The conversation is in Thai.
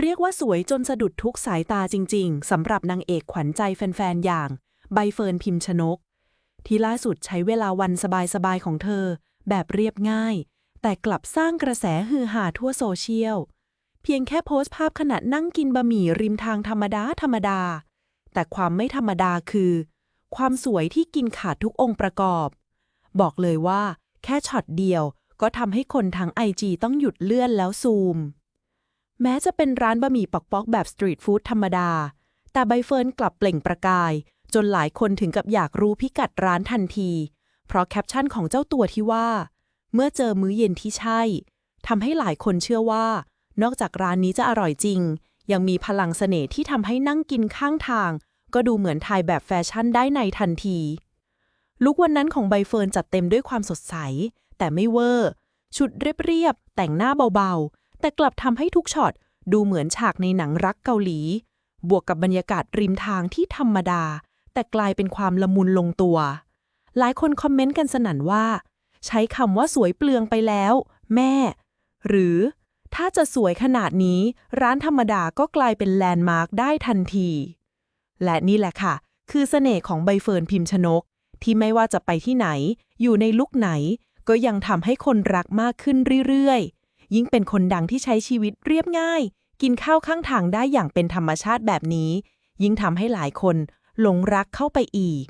เรียกว่าสวยจนสะดุดทุกสายตาจริง ๆสำหรับนางเอกขวัญใจแฟน ๆ อย่าง ใบเฟิร์นพิมชนก ที่ล่าสุดใช้เวลาวันสบาย ๆ ของเธอ แบบเรียบง่าย แต่กลับสร้างกระแสฮือฮาทั่วโซเชียล เพียงแค่โพสต์ภาพขณะนั่งกินบะหมี่ริมทางธรรมดาธรรมดา แต่ความไม่ธรรมดาคือ ความสวยที่กินขาดทุกองค์ประกอบ บอกเลยว่า แค่ช็อตเดียวก็ทำให้คนทั้งไอจีต้องหยุดเลื่อนแล้วซูม แม้จะเป็นร้านบะหมี่ปักป๊อกแบบสตรีทฟู้ดธรรมดา แต่ใบเฟิร์นกลับเปล่งประกาย จนหลายคนถึงกับอยากรู้พิกัดร้านทันที เพราะแคปชั่นของเจ้าตัวที่ว่า เมื่อเจอมื้อเย็นที่ใช่ทำให้หลายคนเชื่อว่า นอกจากร้านนี้จะอร่อยจริง ยังมีพลังเสน่ห์ที่ทำให้นั่งกินข้างทาง ก็ดูเหมือนถ่ายแบบแฟชั่นได้ในทันที ลุกวันนั้นของใบเฟิร์นจัดเต็มด้วยความสดใส แต่ไม่เวอร์ ชุดเรียบๆแต่งหน้าเบาๆ แต่กลับทำให้ทุกช็อตดูเหมือนฉากในหนังรักเกาหลี บวกกับบรรยากาศริมทางที่ธรรมดา แต่กลายเป็นความละมุนลงตัว หลายคนคอมเมนต์กันสนั่นว่า ใช้คำว่าสวยเปลืองไปแล้ว แม่ หรือ ถ้าจะสวยขนาดนี้ ร้านธรรมดาก็กลายเป็นแลนด์มาร์คได้ทันที และนี่แหละค่ะ คือเสน่ห์ของใบเฟิร์นพิมชนก ที่ไม่ว่าจะไปที่ไหน อยู่ในลุคไหน ก็ยังทำให้คนรักมากขึ้นเรื่อยๆ ยิ่งเป็นคนดังที่ใช้ชีวิตเรียบง่าย กินข้าวข้างทางได้อย่างเป็นธรรมชาติแบบนี้ ยิ่งทำให้หลายคนหลงรักเข้าไปอีก